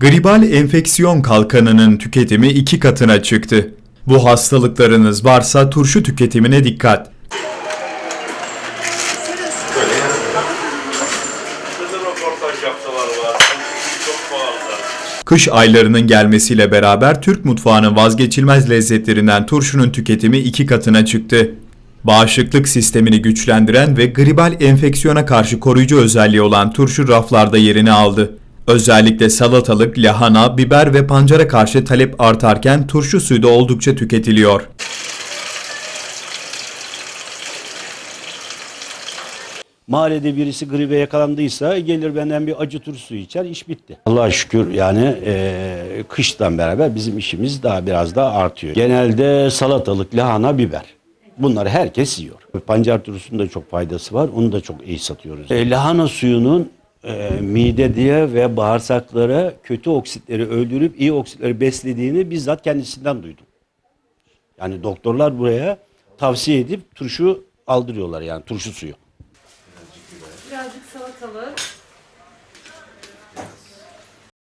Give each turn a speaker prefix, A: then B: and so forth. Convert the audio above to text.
A: Gribal enfeksiyon kalkanının tüketimi iki katına çıktı. Bu hastalıklarınız varsa turşu tüketimine dikkat. Kış aylarının gelmesiyle beraber Türk mutfağının vazgeçilmez lezzetlerinden turşunun tüketimi iki katına çıktı. Bağışıklık sistemini güçlendiren ve gribal enfeksiyona karşı koruyucu özelliği olan turşu raflarda yerini aldı. Özellikle salatalık, lahana, biber ve pancara karşı talep artarken turşu suyu da oldukça tüketiliyor.
B: Mahallede birisi gribe yakalandıysa gelir benden bir acı tur suyu içer iş bitti. Allah'a şükür yani eee, kıştan beraber bizim işimiz daha biraz daha artıyor. Genelde salatalık, lahana, biber. Bunları herkes yiyor. Pancar turşusunun da çok faydası var. Onu da çok iyi satıyoruz. E, lahana suyunun e, mide diye ve bağırsaklara kötü oksitleri öldürüp iyi oksitleri beslediğini bizzat kendisinden duydum. Yani doktorlar buraya tavsiye edip turşu aldırıyorlar yani turşu suyu.
C: Birazcık salatalık.